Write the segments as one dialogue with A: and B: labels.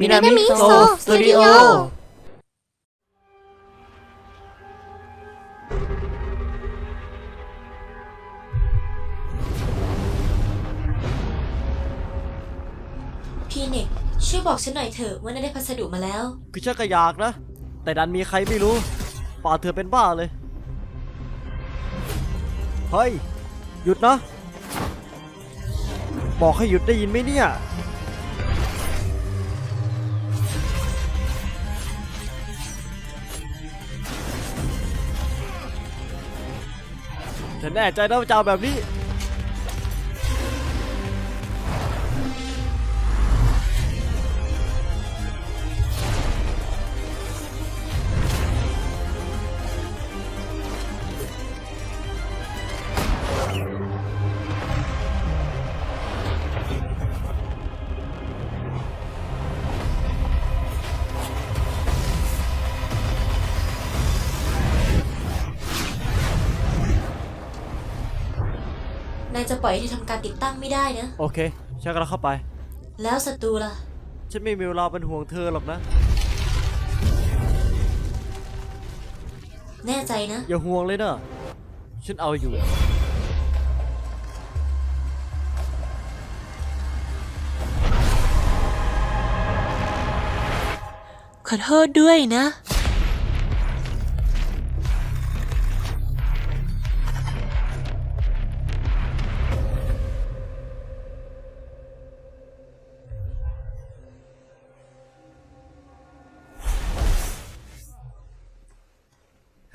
A: มินามิโซสตูดิโอ
B: พี่เน็กช่วยบอกฉันหน่อยเถอะว่านาได้พัสดุมาแล้ว
C: คือฉันก็อยากนะ แต่ดันมีใครไม่รู้ป่าดเธอเป็นบ้าเลย เฮ้ย หยุดนะ บอกให้หยุดได้ยินไหมเนี่ย ฉันแน่ใจนะว่าจะเอาแบบนี้
B: นายจะปล่อยให้ทำการติดตั้งไม่ได้นะ
C: โอเคฉันกำลังเข้าไป
B: แล้วศัตรูล่ะ
C: ฉันไม่มีเวลาเป็นห่วงเธอหรอกนะ
B: แน่ใจนะ
C: อย่าห่วงเลยนะ ฉันเอาอยู่
B: ขอโทษด้วยนะ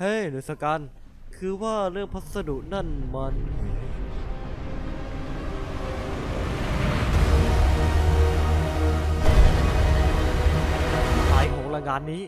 C: เฮ้ยหนูสกัน คือว่าเรื่องพัสดุนั่นมันสายของรายงานนี้